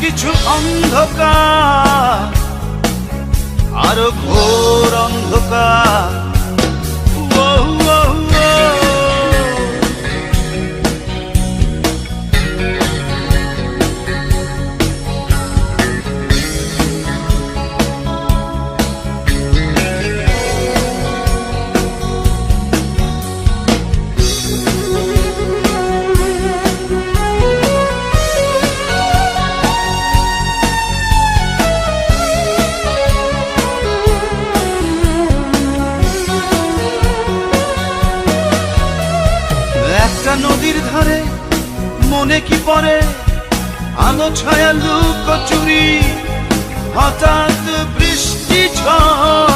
কিছু অন্ধকার আরও ঘোর অন্ধকার। একটা নদীর ধারে মনে কি পড়ে? আলো ছায়া লুকোচুরি হঠাৎ বৃষ্টি ঝড়।